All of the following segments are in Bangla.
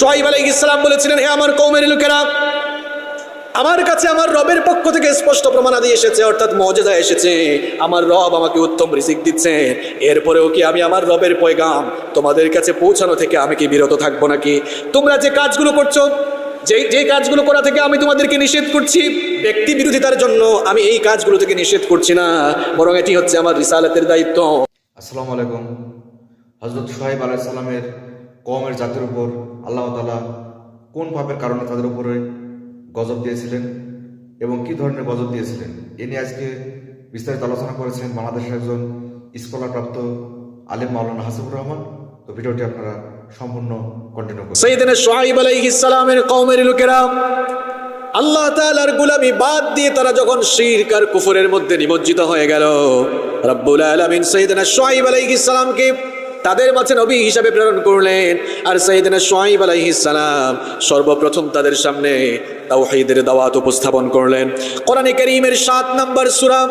সোহাইব আলাইহিস ইসলাম বলেছিলেন হে আমার কৌমের লোকেরা, আমার কাছে আমার রবের পক্ষ থেকে স্পষ্ট প্রমাণাদি এসেছে, অর্থাৎ মজেদা এসেছে। আমার রব আমাকে উত্তম রিজিক দিচ্ছে এরপরেও কি আমি আমার রবের পয়গাম? তোমাদের কাছে পৌঁছানো থেকে আমি কি বিরত থাকব নাকি? তোমরা যে কাজগুলো করছ যে যে কাজগুলো করা থেকে আমি তোমাদেরকে নিষেধ করছি, ব্যক্তি বিরোধিতার জন্য আমি এই কাজগুলো থেকে নিষেধ করছি না, বরং এটি হচ্ছে আমার রিসালাতের দায়িত্ব। আসসালামু আলাইকুম। হজরত সোহাইব আলাহ সাল্লামের কমের জাতির উপর আল্লাহ তালা কোন পাপের কারণে তাদের উপরে গজব দিয়েছিলেন এবং কি ধরনের গজব দিয়েছিলেন? এ নিয়ে আজকে বিস্তারিত আলোচনা করেছেন বাংলাদেশের একজন স্কলারপ্রাপ্ত আলিম মাওলানা হাসিবুর রহমান। তো ভিডিওটি আপনারা সম্পূর্ণ কন্টিনিউ করুন। সৈয়দিন সোহাইব আলাইহিস সালামের কওমের লোকেরা, আল্লাহ তাআলার গুলামি বাদ দিয়ে তারা যখন শিরক আর কুফরের মধ্যে নিমজ্জিত হয়ে গেল, রব্বুল আলামিন সৈয়দিনা সোহাইব আলাইহিস সালামকে তাদের মাঝে নবী হিসাবে প্রেরণ করলেন আর সৈয়দিনা সোহাইব আলাইহিস সালাম সর্বপ্রথম তাদের সামনে তাওহীদের দাওয়াত উপস্থাপন করলেন কোরআনে কারীমের 7 নম্বর সূরা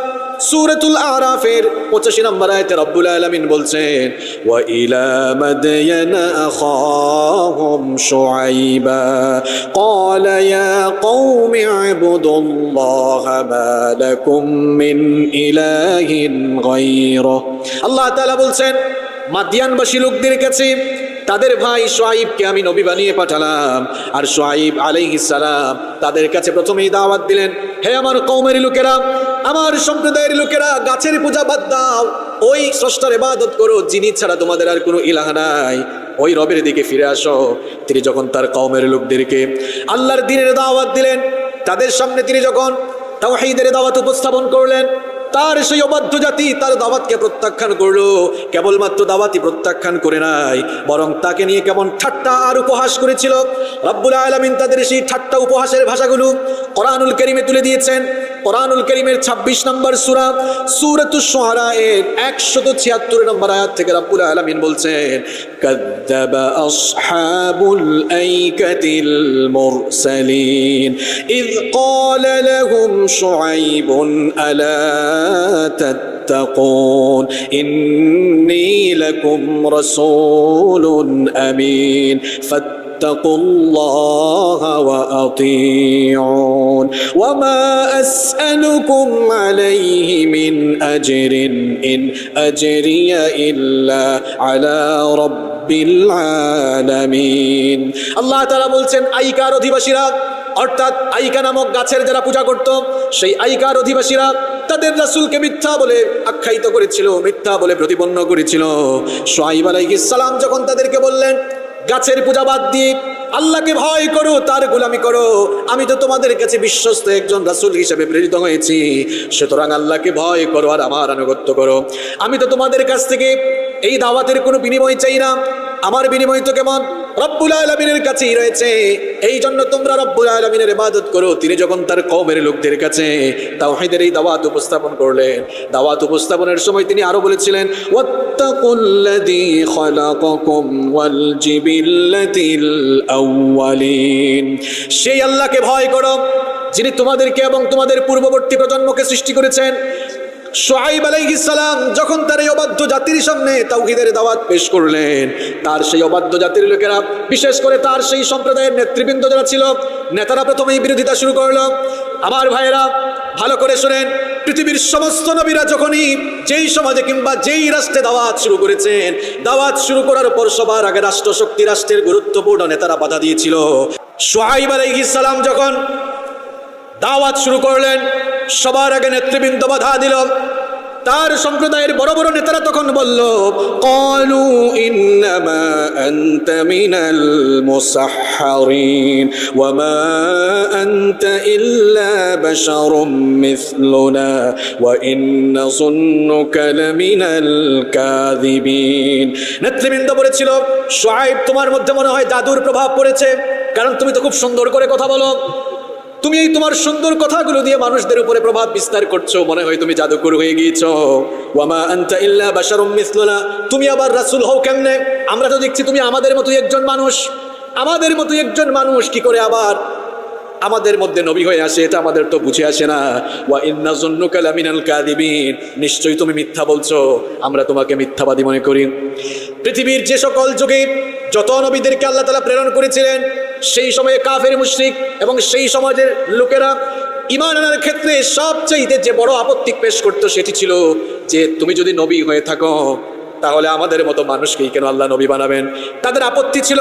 সূরাতুল আরাফের 85 নম্বর আয়াতে রব্বুল আলামিন বলছেন ওয়া ইলা মাদয়ানা আখাহুম শুআইবা قال يا قوم اعبدوا الله ما لكم من إله غيره আল্লাহ তাআলা বলছেন মাদিয়ানবাসী লোকদের কাছে তাদের ভাই সোয়াইবকে আমি নবী বানিয়ে পাঠালাম। আর আলাইহিস সালাম তাদের কাছে প্রথমেই দাওয়াত দিলেন, হে আমার কৌমের লোকেরা, আমার সম্প্রদায়ের লোকেরা, গাছের পূজা বাদ দাও। ওই স্রষ্টার ইবাদত করো, যিনি ছাড়া তোমাদের আর কোনো ইলাহ নাই। ওই রবের দিকে ফিরে আসো। তিনি যখন তার কওমের লোকদেরকে আল্লাহর দিনের দাওয়াত দিলেন, তাদের সামনে তিনি যখন তাওহীদের দাওয়াত উপস্থাপন করলেন তার সেই অবাধ্য জাতি তার দাওয়াতকে প্রত্যাখ্যান করল। কেবলমাত্র দাওয়াতই প্রত্যাখ্যান করে নাই, বরং তাকে নিয়ে কেমন ঠাট্টা আর উপহাস করেছিল। রব্বুল আলমিন তাদের সেই ঠাট্টা উপহাসের ভাষাগুলো করানুল করিমে তুলে দিয়েছেন। কোরআনুল করিমের 26 নম্বর সূরা সূরাতুশ শুআরা এর 176 নম্বর আয়াত থেকে রব্বুল আলামিন বলছেন কাযযাবা আসহাবুল আইকাতিল মুরসালিন ইয ক্বালা লাহুম শুআইবুন আলা تتقون إني لكم رسول أمين فاتقوا الله وأطيعون وما أسألكم عليه من أجر إن أجري إلا على رب العالمين الله تعالى বলছেন আইকার অধিবাসীরা অর্থাৎ আইকা নামক গাছের যারা পূজা করত সেই আইকার অধিবাসীরা তাদের রাসূলকে মিথ্যা বলে আখ্যায়িত করেছিল মিথ্যা বলে প্রতিপন্ন করেছিল সোহাইব আলাইহিস সালাম যখন তাদেরকে বললেন গাছের পূজা বাদ দিয়ে আল্লাহকে ভয় করো, তার গোলামি করো। আমি তো তোমাদের কাছে বিশ্বস্ত একজন রাসুল হিসেবে প্রেরিত হয়েছি। সুতরাং আল্লাহকে ভয় করো আর আমার আনুগত্য করো। আমি তো তোমাদের কাছ থেকে এই দাওয়াতের কোনো বিনিময় চাই না। আমার বিনিময় তো কেমন? রব্বুল আলমিনের কাছেই রয়েছে। এই জন্য তোমরা রব্বুল আলমিনের ইবাদত করো। তিনি যখন তার কওমের লোকদের কাছে তাওহীদের এই দাওয়াত উপস্থাপন করলেন, দাওয়াত উপস্থাপনের সময় তিনি আরও বলেছিলেন সেই আল্লাহকে ভয় করো, যিনি তোমাদেরকে এবং তোমাদের পূর্ববর্তী প্রজন্মকে সৃষ্টি করেছেন। সোহাইব আলাইহিস সালাম যখন তার এই অবাধ্য জাতির সামনে তাওহীদের দাওয়াত পেশ করলেন, তার সেই অবাধ্য জাতির লোকেরা, বিশেষ করে তার সেই সম্প্রদায়ের নেতৃবৃন্দ যারা ছিল, নেতারা প্রথমেই বিরোধিতা শুরু করল। আমার ভাইয়েরা, ভালো করে শোনেন, পৃথিবীর সমস্ত নবীরা যখনই যেই সমাজে কিংবা যেই রাষ্ট্রে দাওয়াত শুরু করেছেন, দাওয়াত শুরু করার পর সবার আগে রাষ্ট্রশক্তি, রাষ্ট্রের গুরুত্বপূর্ণ নেতারা বাধা দিয়েছিল। সোহাইব আলাইহিস সালাম যখন দাওয়াত শুরু করলেন সবার আগে নেতৃবৃন্দ বাধা দিল। তার সম্প্রদায়ের বড় বড় নেতারা তখন বলল, কলু মিনাল ইল্লা নেতৃবৃন্দ বলেছিল শুআইব তোমার মধ্যে মনে হয় জাদুর প্রভাব পড়েছে, কারণ তুমি তো খুব সুন্দর করে কথা বলো। তুমি এই তোমার সুন্দর কথাগুলো দিয়ে মানুষদের উপরে প্রভাব বিস্তার করছ, মনে হয় তুমি জাদুকর হয়ে গিয়েছো। ওয়ামা আনতা ইল্লা বাশারুম মিসলুনা। তুমি আবার রাসূল হও কেমনে? আমরা তো দেখছি তুমি আমাদের মতো একজন মানুষ। আমাদের মতো একজন মানুষ, কি করে আবার? আমাদের মধ্যে নবী হয়ে আসে, এটা আমাদের তো বুঝে আসে না। ওয়া ইন্না জুন্নুকা লামিনাল কাযিবিন। নিশ্চয়ই তুমি মিথ্যা বলছো, আমরা তোমাকে মিথ্যাবাদী মনে করি। পৃথিবীর যে সকল যুগে যত নবীদেরকে আল্লাহ তালা প্রেরণ করেছিলেন, সেই সময়ে কাফের, মুশরিক এবং সেই সমাজের লোকেরা ইমান আনার ক্ষেত্রে সবচাইতে যে বড় আপত্তি পেশ করতো সেটি ছিল যে, তুমি যদি নবী হয়ে থাকো, তাহলে আমাদের মতো মানুষকেই কেন আল্লাহ নবী বানাবেন? তাদের আপত্তি ছিল,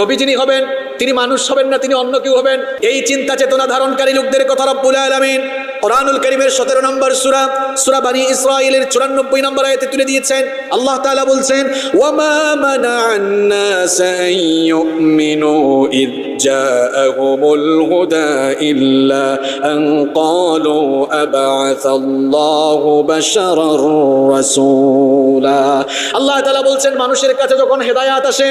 নবী যিনি হবেন, তিনি মানুষ হবেন না, তিনি অন্য কেউ হবেন। এই চিন্তা চেতনা ধারণকারী লোকদের কথা রব্বুল আলামিন কোরআনুল করিমের সতেরো নম্বর সুরা সুরা বানি ইসরাইলের চুরানব্বই নম্বর আয়াতে তুলে দিয়েছেন। আল্লাহ তাআলা বলছেন, ওয়ামা মানা'আন নাস আন ইউমিনু ইয জাআহুমুল হুদা ইল্লা আন ক্বালু আবআসাল্লাহু বাশারার রাসূলা। আল্লাহ তাআলা বলছেন, মানুষের কাছে যখন হেদায়াত আসে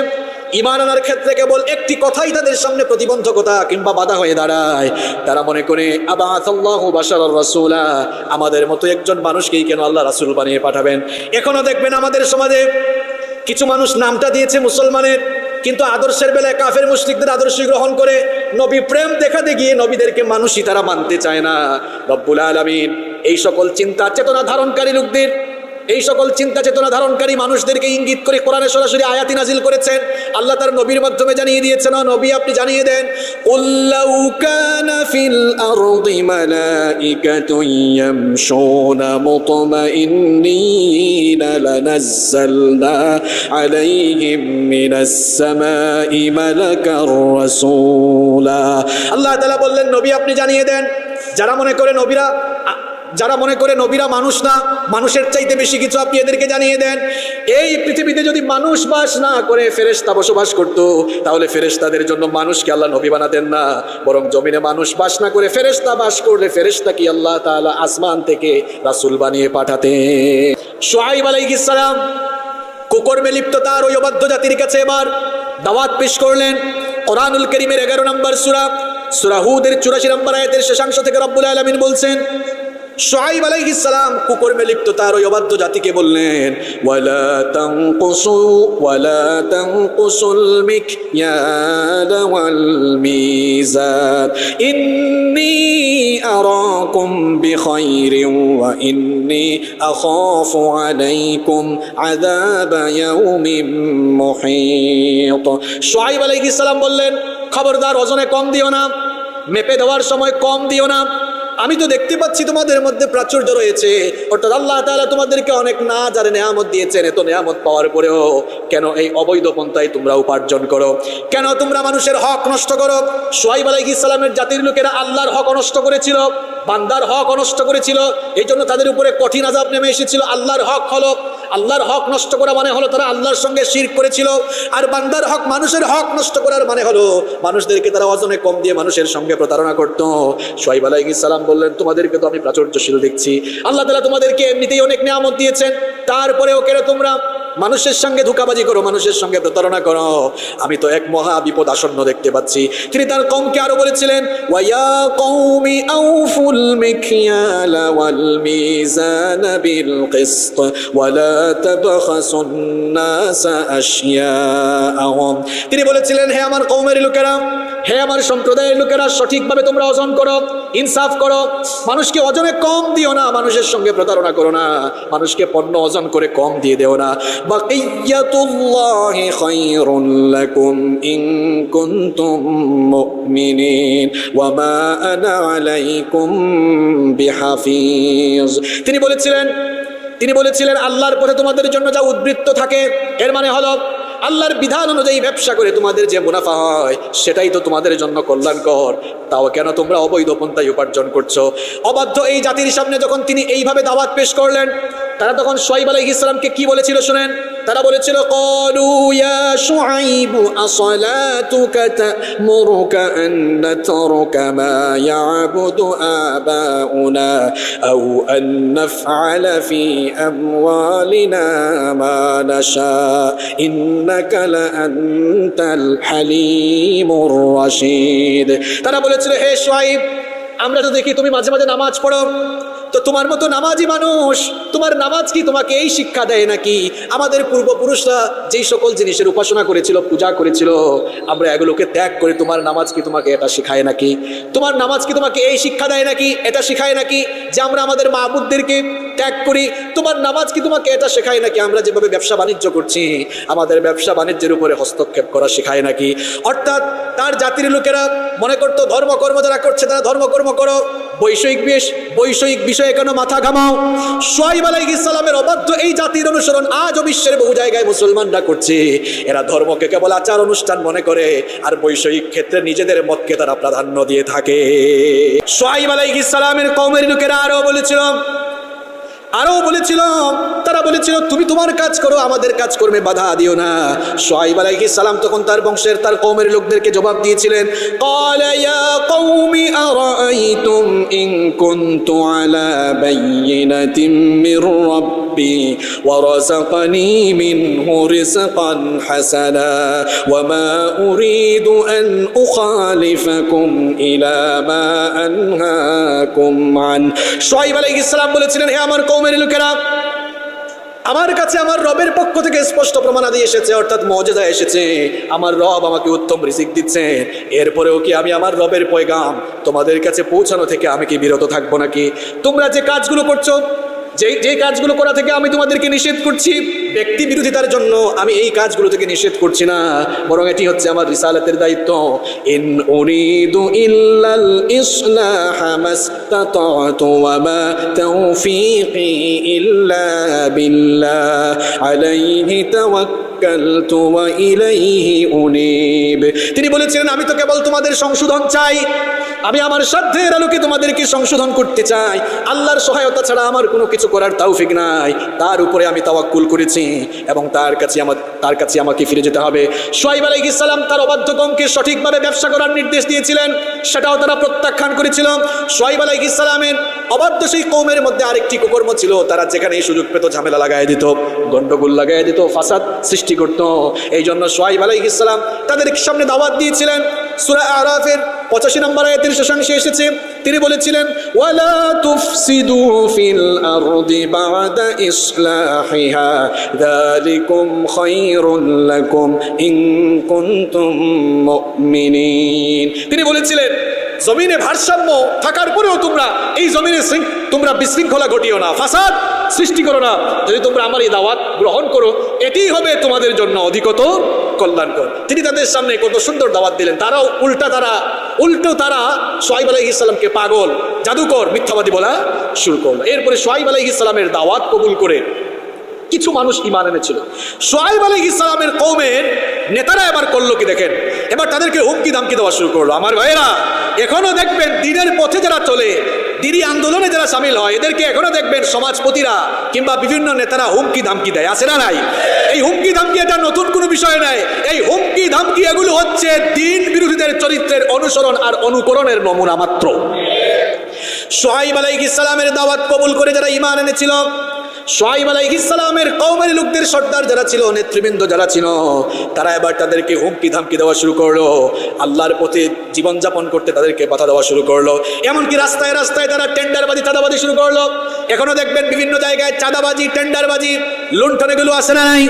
ইমান আনার ক্ষেত্রে কেবল একটি কথাই তাদের সামনে প্রতিবন্ধকতা কিংবা বাধা হয়ে দাঁড়ায়। তারা মনে করে আমাদের মতো একজন মানুষকেই কেন আল্লাহ রাসুল বানিয়ে পাঠাবেন? এখনও দেখবেন আমাদের সমাজে কিছু মানুষ নামটা দিয়েছে মুসলমানের, কিন্তু আদর্শের বেলায় কাফের মুশরিকদের আদর্শ গ্রহণ করে নবী প্রেম দেখাতে গিয়ে নবীদেরকে মানুষই তারা মানতে চায় না। রব্বুল আলমিন, এই সকল চিন্তা, চেতনা ধারণকারী লোকদের এই সকল চিন্তা চেতনা ধারণকারী মানুষদেরকে ইঙ্গিত করে কোরআনে সরাসরি আয়াতি নাজিল করেছেন। আল্লাহ তার নবীর মাধ্যমে জানিয়ে দিয়েছেন নবী, আপনি জানিয়ে দেন আল্লাহ বললেন, নবী, আপনি জানিয়ে দেন। যারা মনে করে, নবীরা যারা মনে করে নবীরা মানুষ না, মানুষের চাইতে বেশি কিছু আপনি এদেরকে জানিয়ে দেন। এই পৃথিবীতে যদি মানুষ বাস না করে, ফেরেশতা বসবাস করত, তাহলে ফেরেশতাদের জন্য মানুষকে আল্লাহ নবী বানাতেন না। বরং জমিনে মানুষ বাস না করে, ফেরেশতা বাস করলে ফেরেশতা কি আল্লাহ তাআলা আসমান থেকে রাসূল বানিয়ে পাঠাতে সোহাইব আলাইহিস সালাম কুকর্মে লিপ্ত তার ওই অবাধ্য জাতির কাছে এবার দাওয়াত পেশ করলেন। কোরআনুল করিমের এগারো নম্বর সুরা সুরাহুদের চুরাশি নম্বর আয়াতের শেষাংশ থেকে রব্বুল আলমিন বলছেন সোহাইব আলাইহিস সালাম কুকর্মে লিপ্ত তার ওই অবাধ্য জাতিকে বললেন সোহাইব আলাইহিস সালাম বললেন, খবরদার, ওজনে কম দিও না। মেপে দেওয়ার সময় কম দিও না। আমি তো দেখতে পাচ্ছি তোমাদের মধ্যে প্রাচুর্য রয়েছে। অর্থাৎ আল্লাহ তাআলা তোমাদেরকে অনেক না যারে নেয়ামত দিয়েছেন। এত নেয়ামত পাওয়ার পরেও কেন এই অবৈধ পন্থায় তোমরা উপার্জন করো? কেন তোমরা মানুষের হক নষ্ট করো? সোহাইব আলাইহি ইসলামের জাতির লোকেরা আল্লাহর হক নষ্ট করেছিল, বান্দার হক অনষ্ট করেছিল। এই জন্য তাদের উপরে কঠিন আজাব নেমে এসেছিল। আল্লাহর হক হলো আল্লাহর হক নষ্ট করা মানে হলো তারা আল্লাহর সঙ্গে শির করেছিল, আর বান্দার হক মানুষের হক নষ্ট করার মানে হলো মানুষদেরকে তারা অজনে কম দিয়ে মানুষের সঙ্গে প্রতারণা করত। সোহাইব আলাইহিস সালাম বললেন, তোমাদেরকে তো আমি প্রাচুর্যশীল দেখছি। আল্লাহ তালা তোমাদেরকে এমনিতেই অনেক নিয়ামত দিয়েছেন। তারপরেও কেন তোমরা মানুষের সঙ্গে ধোকাবাজি করো, মানুষের সঙ্গে প্রতারণা করো। আমি তো এক মহা বিপদ আসন্ন দেখতে পাচ্ছি। তিনি তার কমকে আরও বলেছিলেন আশিয়াআহুম তিনি বলেছিলেন, হে আমার কওমের লোকেরা, হে আমার সম্প্রদায়ের লোকেরা, সঠিকভাবে তোমরা ওজন করো। ইনসাফ করো। মানুষকে ওজনে কম দিও না, মানুষের সঙ্গে প্রতারণা করো না। মানুষকে পণ্য ওজন করে কম দিয়ে দেও না। তিনি বলেছিলেন তিনি বলেছিলেন, আল্লাহর পথে তোমাদের জন্য যা উদ্বৃত্ত থাকে, এর মানে হলো আল্লাহর বিধান অনুযায়ী ব্যবসা করে তোমাদের যে মুনাফা হয়, সেটাই তো তোমাদের জন্য কল্যাণকর। তাও কেন তোমরা অবৈধ পন্থায় উপার্জন করছ? অবাধ্য এই জাতির সামনে যখন তিনি এইভাবে দাওয়াত পেশ করলেন, তারা তখন সোয়াইব আলহ ইসলামকে কি বলেছিল শুনেন? তারা বলেছিল, কলু ইয়া শুআইবু, আসলাতুকা তা'মুরুকা আন নাতরুকা মা ইয়াবুদু আবাউনা আও আন নাফআলা ফি আমওয়ালিনা মা নাশা, ইন্নাকা লাআনতাল হালিমুর রাশিদ। তারা বলেছিল, হে শুআইব, আমরা তো দেখি তুমি মাঝে মাঝে নামাজ পড়ো তো তোমার মতো নামাজি মানুষ, তোমার নামাজ কি তোমাকে এই শিক্ষা দেয় নাকি? আমাদের পূর্বপুরুষরা যেই সকল জিনিসের উপাসনা করেছিল, পূজা করেছিল, আমরা এগুলোকে ত্যাগ করে তোমার নামাজ কি তোমাকে এটা শেখায় নাকি? তোমার নামাজ কি তোমাকে এই শিক্ষা দেয় নাকি, এটা শেখায় নাকি? যে আমরা আমাদের মাহবুদদেরকে ত্যাগ করি, তোমার নামাজ কি তোমাকে এটা শেখায় নাকি? আমরা যেভাবে ব্যবসা বাণিজ্য করছি, আমাদের ব্যবসা বাণিজ্যের উপরে হস্তক্ষেপ করা শেখায় নাকি? অর্থাৎ তার জাতির লোকেরা মনে করতো ধর্মকর্ম যারা করছে তারা ধর্মকর্ম করো। বৈষয়িক বেশ বৈষয়িক বিষয়ে কেন মাথা ঘামাও? সোয়াইব আলাইহ ইসলামের অবাধ্য এই জাতির অনুসরণ আজও বিশ্বের বহু জায়গায় মুসলমানরা করছে। এরা ধর্মকে কেবল আচার অনুষ্ঠান মনে করে, আর বৈষয়িক ক্ষেত্রে নিজেদের মতকে তারা প্রাধান্য দিয়ে থাকে। সোয়াইব আলাইহ ইসলামের কৌমের লোকেরা আরও বলেছিল আরও বলেছিল, তারা বলেছিল, তুমি তোমার কাজ করো, আমাদের কাজ করবে, বাধা দিও না। সোহাইব আলাইহিস সালাম তখন তার বংশের, তার কৌমের লোকদেরকে জবাব দিয়েছিলেন আরাইতুম ইন কুনতু আলা মির রাব্বি ওয়া রাযাকানি মিনহু হাসানা ওয়া মা উরিদু আন উখালিফাকুম ইলা মা আনহাকুম আন। সোহাইব সালাম বলেছিলেন, হে আমার কৌম কওমের লোকেরা আমার কাছে আমার রবের পক্ষ থেকে স্পষ্ট প্রমাণাদি এসেছে, অর্থাৎ মজেদা এসেছে। আমার রব আমাকে উত্তম রিজিক দিচ্ছে। এরপরেও কি আমি আমার রবের পয়গাম তোমাদের কাছে পৌঁছানো থেকে আমি কি বিরত থাকব নাকি? তোমরা যে কাজগুলো করছ যে যে কাজগুলো করা থেকে আমি তোমাদেরকে নিষেধ করছি, ব্যক্তি বিরোধিতার জন্য আমি এই কাজগুলো থেকে নিষেধ করছি না। বরং এটি হচ্ছে আমার রিসালাতের দায়িত্ব। ইন উরিদু ইল্লাল ইসলাহ মাস্তাতাতু ওয়া মা তাওফীকি ইল্লা বিল্লাহ আলাইহি তিনি বলেছিলেন আমি তো কেবল তোমাদের সংশোধন চাই। আমি আমার সাধ্যের আলোকে তোমাদেরকে সংশোধন করতে চাই। আল্লাহর সহায়তা ছাড়া আমার কোনো কিছু করার তৌফিক নাই। তার উপরে আমি তাওয়াক্কুল করেছি এবং তার কাছে আমার, তার কাছে আমাকে ফিরে যেতে হবে। সোহাইব আলাইহিস সালাম তার অবাধ্য সঠিকভাবে ব্যবসা করার নির্দেশ দিয়েছিলেন। সেটাও তারা প্রত্যাখ্যান করেছিল সোহাইব আলাইহিস সালামের অবাধ্য সেই কৌমের মধ্যে আরেকটি কুকর্ম ছিল। তারা যেখানে এই সুযোগ পেত ঝামেলা লাগাই দিত, গন্ডগোল লাগাই দিত, ফাসাদ সৃষ্টি করত। এই জন্য সোহাইব আলাইহিস ইসলাম তাদের সামনে দাওয়াত দিয়েছিলেন। সূরা আরাফের পঁচাশি নম্বর আয়াতের শেষাংশে এসেছে। তিনি বলেছিলেন, ওয়ালা তিনি বলেছিলেন, জমিনে ভারসাম্য থাকার পরেও তোমরা, এই জমিনে তোমরা বিশৃঙ্খলা ঘটিও না। ফাসাদ সৃষ্টি করো না। যদি তোমরা আমার এই দাওয়াত গ্রহণ করো, এটিই হবে তোমাদের জন্য অধিকতর কল্যাণকর। তিনি তাদের সামনে কত সুন্দর দাওয়াত দিলেন। তারাও উল্টা তারা, উল্টো তারা সোহাইব আলাইহ ইসলামকে পাগল, জাদুকর, মিথ্যাবাদী বলা শুরু করল। এরপরে সোহাইব আলাইহ ইসলামের দাওয়াত কবুল করে কিছু মানুষ ইমান এনেছিল। সোহাইব আলী ইসলামের কৌমের নেতারা এবার করল কি দেখেন? এবার তাদেরকে হুমকি দামকি দেওয়া শুরু করল। আমার ভাইয়েরা, এখনও দেখবেন দিনের পথে যারা চলে দিদি আন্দোলনে যারা সামিল হয়, এদেরকে এখনও দেখবেন সমাজপতিরা কিংবা বিভিন্ন নেতারা হুমকি ধামকি দেয়। আছে না নাই? এই হুমকি ধামকি এটা নতুন কোনো বিষয় নাই এই হুমকি ধামকি এগুলো হচ্ছে দিন বিরোধীদের চরিত্রের অনুসরণ আর অনুকরণের নমুনা মাত্র। সোহাইব আলাইক ইসলামের দাওয়াত কবুল করে যারা ইমান এনেছিল সোহাইব আলাইহ ইসলামের কৌমের লোকদের সর্দার যারা ছিল, নেতৃবৃন্দ যারা ছিল, তারা এবার তাদেরকে হুমকি ধামকি দেওয়া শুরু করল। আল্লাহর পথে জীবনযাপন করতে তাদেরকে বাধা দেওয়া শুরু করল। এমনকি রাস্তায় রাস্তায় তারা টেন্ডারবাজি, চাঁদাবাজি শুরু করল। এখনও দেখবেন বিভিন্ন জায়গায় চাঁদাবাজি, টেন্ডারবাজি লুণ্ঠন এগুলো আসে নাই?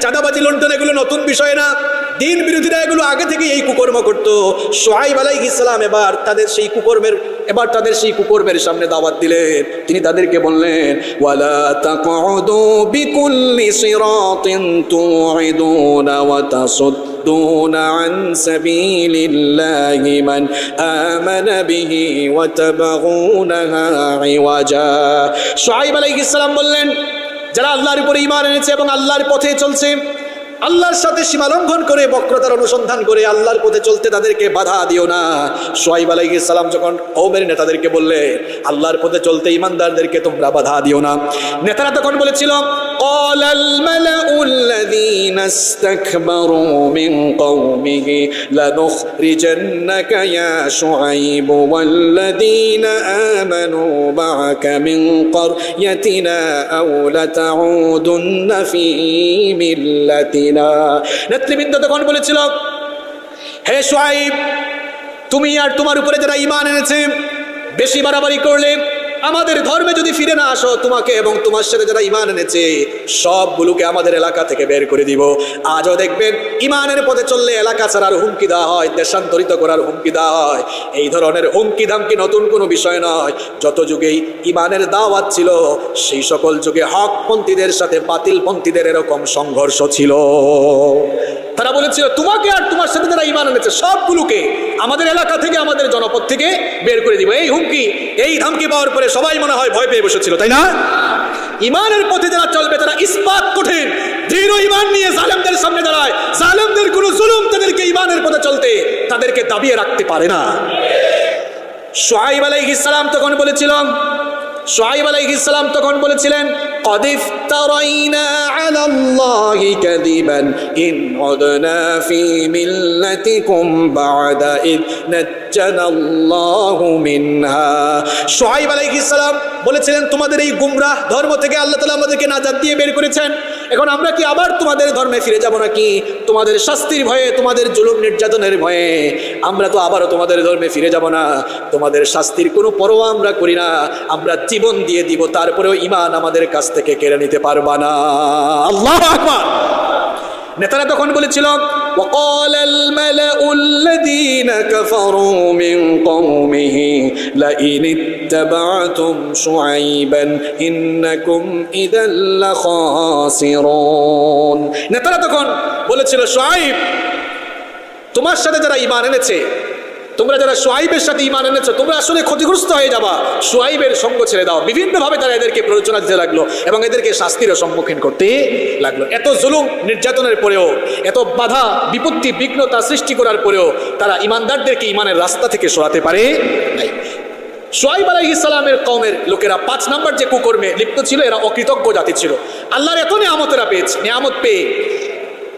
চাঁদাবাজি লুণ্ঠন এগুলো নতুন বিষয় না। দিন বিরোধীরা এগুলো আগে থেকে এই কুকর্ম করতো। সোহাইব আলাইহ ইসলাম এবার তাদের সেই কুকর্মের এবার তাদের সেই কুকর্মের সামনে দাওয়াত দিলেন। তিনি তাদেরকে বললেন, ওয়ালা বললেন, যারা আল্লাহর উপরে ইমান এনেছে এবং আল্লাহর পথে চলছে আল্লাহর সাথে সীমালঙ্ঘন করে, বক্রতার অনুসন্ধান করে আল্লাহর পথে চলতে তাদেরকে বাধা দিও না। আলাইহিস সালাম যখন কৌমের নেতাদেরকে বললে, আল্লাহর পথে চলতে ইমানদারদেরকে তোমরা বাধা দিও না। নেতারা তখন বলেছিল قال الملأ الذين استكبروا من قومه لنخرجنك يا شعيب والذين آمنوا معك من قريتنا أو لتعودن في ملتنا নেতৃবৃন্দ তখন বলেছিল হে সোয়াইব তুমি আর তোমার উপরে যারা ইমান এনেছে বেশি বাড়াবাড়ি করলে আমাদের ধর্মে যদি ফিরে না আসো, তোমাকে এবং তোমার সাথে যারা ইমান এনেছে, সবগুলোকে আমাদের এলাকা থেকে বের করে দিব। আজও দেখবেন ইমানের পথে চললে এলাকা ছাড়ার হুমকি দেওয়া হয়, দেশান্তরিত করার হুমকি দেওয়া হয়। এই ধরনের হুমকি ধামকি নতুন কোনো বিষয় নয়। যত যুগেই ইমানের দাওয়াত ছিল, সেই সকল যুগে হকপন্থীদের সাথে বাতিলপন্থীদের এরকম সংঘর্ষ ছিল। তারা বলেছিল তোমাকে আর তোমার সাথে যারা ইমান এনেছে। সবগুলোকে আমাদের এলাকা থেকে, আমাদের জনপদ থেকে বের করে দিব। এই হুমকি, এই ধামকি পাওয়ার পরে সবাই মনে হয় ভয় পেয়ে বসেছিল, তাই না? ইমানের পথে যারা চলবে, তারা ইস্পাত কঠিন, দৃঢ় ইমান নিয়ে জালেমদের সামনে দাঁড়ায়। জালেমদের কোনো জুলুম তাদেরকে ইমানের পথে চলতে তাদেরকে দাবিয়ে রাখতে পারে না। সোহাইব আলাইহিস সালাম তখন বলেছিলাম, সোহাইব আলাইহিস সালাম তখন বলেছিলেন قد افترينا على الله كذبا إن عدنا في ملتكم بعد إذ সোহাইব আলাইহিস সালাম বলেছিলেন, তোমাদের এই গুমরাহ ধর্ম থেকে আল্লাহ তাআলা আমাদেরকে নাজাত দিয়ে বের করেছেন। এখন আমরা কি আবার তোমাদের ধর্মে ফিরে যাব নাকি? তোমাদের শাস্তির ভয়ে, তোমাদের জুলুম নির্যাতনের ভয়ে আমরা তো আবারও তোমাদের ধর্মে ফিরে যাব না। তোমাদের শাস্তির কোনো পরোয়া আমরা করি না। আমরা জীবন দিয়ে দিব, তারপরেও ইমান আমাদের কাছ থেকে কেড়ে নিতে পারবা না। আল্লাহ আকবার। নেতারা তখন বলেছিল وقال الملأ الذين كفروا من قومه لئن اتبعتم شعيبا إنكم إذا لخاسرون নেতারা তখন বলেছিল শুআইব তোমার সাথে যারা ঈমান এনেছে তোমরা যারা সোয়াইবের সাথে ইমান এনেছো, তোমরা আসলে ক্ষতিগ্রস্ত হয়ে যাবা। সোয়াইবের সঙ্গ ছেড়ে দাও। বিভিন্নভাবে তারা এদেরকে প্ররোচনা দিতে লাগল এবং এদেরকে শাস্তিরও সম্মুখীন করতে লাগল। এত জুলুম নির্যাতনের পরেও, এত বাধা, বিপত্তি, বিঘ্নতা সৃষ্টি করার পরেও তারা ইমানদারদেরকে ইমানের রাস্তা থেকে সরাতে পারে নাই। সোয়াইব আলাহ ইসলামের কমের লোকেরা পাঁচ নাম্বার যে কুকর্মে লিপ্ত ছিল, এরা অকৃতজ্ঞ জাতি ছিল। আল্লাহর এত নিয়ামতেরা পেয়েছে। নিয়ামত পেয়ে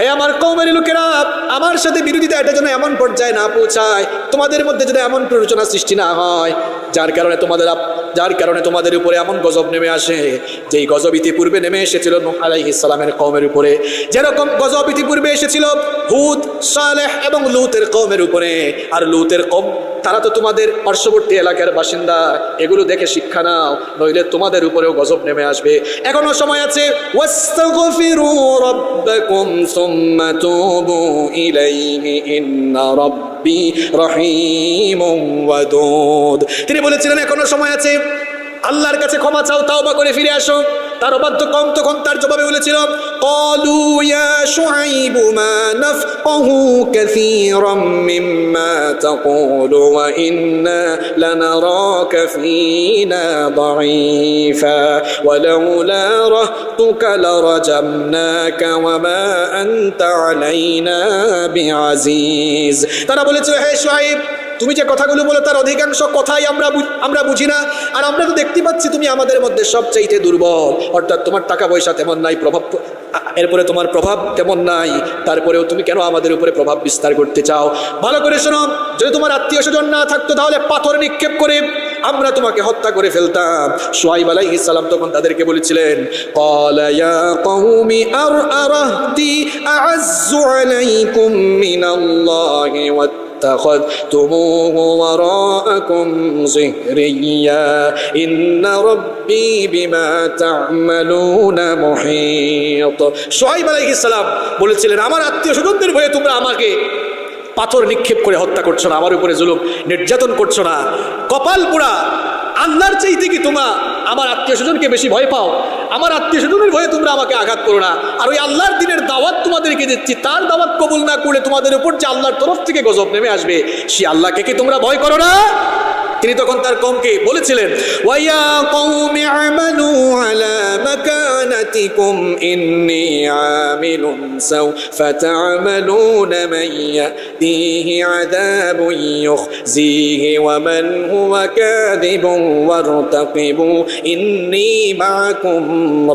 হে আমার কৌমের লোকেরা, আমার সাথে বিরোধিতা এটা যেন এমন পর্যায়ে না পৌঁছায়, তোমাদের মধ্যে যেন এমন প্ররোচনা সৃষ্টি না হয়, যার কারণে তোমাদের যার কারণে তোমাদের উপরে এমন গজব নেমে আসে, যেই গজব ইতিপূর্বে নেমে এসেছিল নুহ আলাইহিস ইসলামের কওমের উপরে। যেরকম গজব ইতিপূর্বে এসেছিল হুদ, সালেহ এবং লুতের কৌমের উপরে, আর লুতের কম তারা তো তোমাদের পার্শ্ববর্তী এলাকার বাসিন্দা। এগুলো দেখে শিক্ষা নাও, নইলে তোমাদের উপরেও গজব নেমে আসবে। এখনও সময় আছে। তিনি বলেছিলেন, এখনও সময় আছে। আল্লাহর কাছে ক্ষমা চাও তাও বা করে ফিরে আসো। তার অবাধ্য কম তখন তার জবাবে বলেছিল قالوا يا شعيب ما نفقه كثيرا مما تقول وإنا لنراك فينا ضعيفا ولولا رهطك لرجمناك وما أنت علينا بعزيز তারা বলেছিল হে শুআইব তুমি যে কথাগুলো বলে তার অধিকাংশ কথাই আমরা আমরা বুঝি না। আর আমরা তো দেখতে পাচ্ছি তুমি আমাদের মধ্যে সবচাইতে দুর্বল। অর্থাৎ তোমার টাকা পয়সা তেমন নাই, প্রভাব এরপরে তোমার প্রভাব তেমন নাই। তারপরেও তুমি কেন আমাদের উপরে প্রভাব বিস্তার করতে চাও? ভালো করে শোনো, যদি তোমার আত্মীয় স্বজন না থাকতো তাহলে পাথর নিক্ষেপ করে আমরা তোমাকে হত্যা করে ফেলতাম। সোহাইব আলাইহি সালাম তখন তাদেরকে বলেছিলেন কলায়া কওমি আর واتخذتموه وراءكم ظهريا إن ربي بما تعملون محيط সোহাইব আলাইহিস সালাম বলেছিলেন আমার আত্মীয় স্বজনদের ভয়ে তোমরা আমাকে পাথর নিক্ষেপ করে হত্যা করছো না আমার উপরে জুলুম নির্যাতন করছো না কপাল পোড়া আল্লাহর চাইতে কি তোমরা আমার আত্মীয় স্বজনকে বেশি ভয় পাও আমার আত্মীয় স্বজনের ভয়ে তোমরা আমাকে আঘাত করো না। আর ওই আল্লাহর দিনের দাওয়াত তোমাদেরকে দিচ্ছি, তার দাওয়াত কবুল না করলে তোমাদের উপর যে আল্লাহর তরফ থেকে গজব নেমে আসবে, সে আল্লাহকে কি তোমরা ভয় করো না? তিনি তখন তার কমকে বলেছিলেন, ওয়াইয়া কওমি আমালু আলা মাকানাতিকুম, ইন্নী আমিলুন সাওফা তা'মালুনা মান ইয়াতিহি আযাবুন ইউখজিহি ওয়া মান হুয়া কাযিবুন ওয়ারতাকিবু, ইন্নী মাআকুম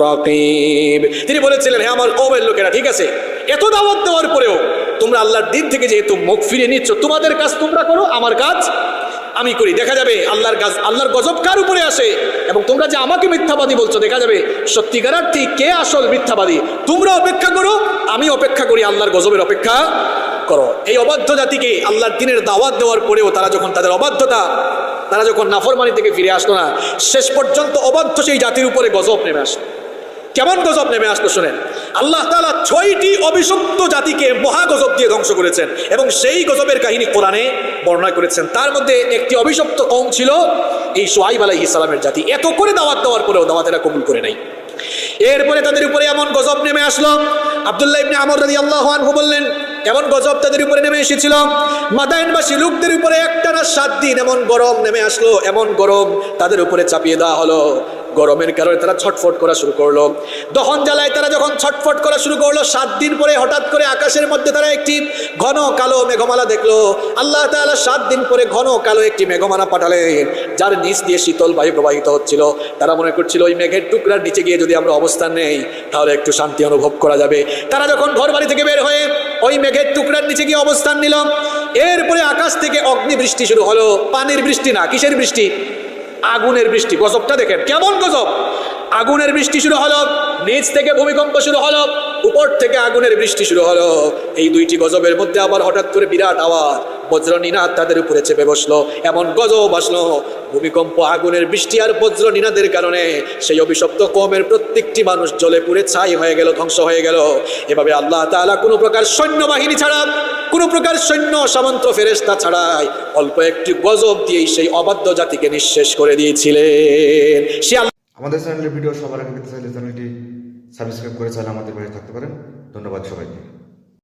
রাকিব। তিনি বলেছিলেন, হে আমার কওমের লোকেরা, ঠিক আছে, এত দাওয়াত দেওয়ার পরেও তোমরা আল্লাহর দিন থেকে যেহেতু মুখ ফিরিয়ে নিচ্ছ, তোমাদের কাজ তোমরা করো, আমার কাজ আমি করি। দেখা যাবে আল্লাহর গাছ আল্লাহর গজব কার উপরে আসে? এবং তোমরা যে আমাকে মিথ্যাবাদী বলছো, দেখা যাবে সত্যিকারার্থী কে আসল মিথ্যাবাদী? তোমরা অপেক্ষা করো, আমি অপেক্ষা করি আল্লাহর গজবের অপেক্ষা করো। এই অবাধ্য জাতিকে আল্লাহর দিনের দাওয়াত দেওয়ার পরেও তারা যখন তাদের অবাধ্যতা, তারা যখন নাফরমানি থেকে ফিরে আসলো না, শেষ পর্যন্ত অবাধ্য সেই জাতির উপরে গজব নেমে আসলো। কেমন গজব নেমে আসলো শোনেন। আল্লাহ তালা ছয়টি অভিশপ্ত জাতিকে মহা গজব দিয়ে ধ্বংস করেছেন এবং সেই গজবের কাহিনী কোরআনে বর্ণনা করেছেন। তার মধ্যে একটি অভিশপ্ত কম ছিল এই সোহাইব আলাইহিস সালামের জাতি। এত করে দাওয়াত দেওয়ার পরেও দাওয়াতেরা কবুল করে নাই। এরপরে তাদের উপরে এমন গজব নেমে আসলো। আব্দুল্লাহ ইবনে আমর রাদিয়াল্লাহু আনহু বললেন এমন গজব তাদের উপরে নেমে এসেছিল? মাদাইনবাসী লোকদের উপরে একটানা সাত দিন এমন গরম নেমে আসলো। এমন গরম তাদের উপরে চাপিয়ে দেওয়া হলো। গরমের কারণে তারা ছটফট করা শুরু করল। দহন জ্বালায় তারা যখন ছটফট করা শুরু করল, সাত দিন পরে হঠাৎ করে আকাশের মধ্যে তারা একটি ঘন কালো মেঘমালা দেখল। আল্লাহ তাআলা সাত দিন পরে ঘন কালো একটি মেঘমালা পাঠালেন, যার নিচ দিয়ে শীতল বায়ু প্রবাহিত হচ্ছিল। তারা মনে করছিল, ওই মেঘের টুকরার নিচে গিয়ে যদি আমরা অবস্থান নেই, তাহলে একটু শান্তি অনুভব করা যাবে। তারা যখন ঘর বাড়ি থেকে বের হয়ে ওই মেঘের টুকরার নিচে গিয়ে অবস্থান নিল, এরপরে আকাশ থেকে অগ্নি বৃষ্টি শুরু হলো। পানির বৃষ্টি না, কিসের বৃষ্টি? আগুনের বৃষ্টি। গজবটা দেখেন। কেমন গজব? আগুনের বৃষ্টি শুরু হলো, নিচ থেকে ভূমিকম্প শুরু হলো, উপর থেকে আগুনের বৃষ্টি শুরু হলো। এই দুইটি গজবের মধ্যে আবার হঠাৎ করে বিরাট আওয়াজ। বজ্র নিনাদ তাদের উপরে চেপে বসল, এমন গজব আসলো, ভূমিকম্প, আগুনের বৃষ্টি আর বজ্র নিনাদের কারণে সেই অভিশপ্ত কমের প্রত্যেকটি মানুষ জলে পুড়ে ছাই হয়ে গেল, ধ্বংস হয়ে গেল। এভাবে আল্লাহ তাআলা কোনো প্রকার সৈন্যবাহিনী ছাড়া, কোনো প্রকার সৈন্য সামন্ত ফেরেস্তা ছাড়াই অল্প একটি গজব দিয়েই সেই অবাধ্য জাতিকে নিঃশেষ করে দিয়েছিলেন। সে আমাদের চ্যানেলের ভিডিও সবার আগে পেতে চাইলে চ্যানেলটি সাবস্ক্রাইব করে চাইলে আমাদের বাড়িতে থাকতে পারেন। ধন্যবাদ সবাইকে।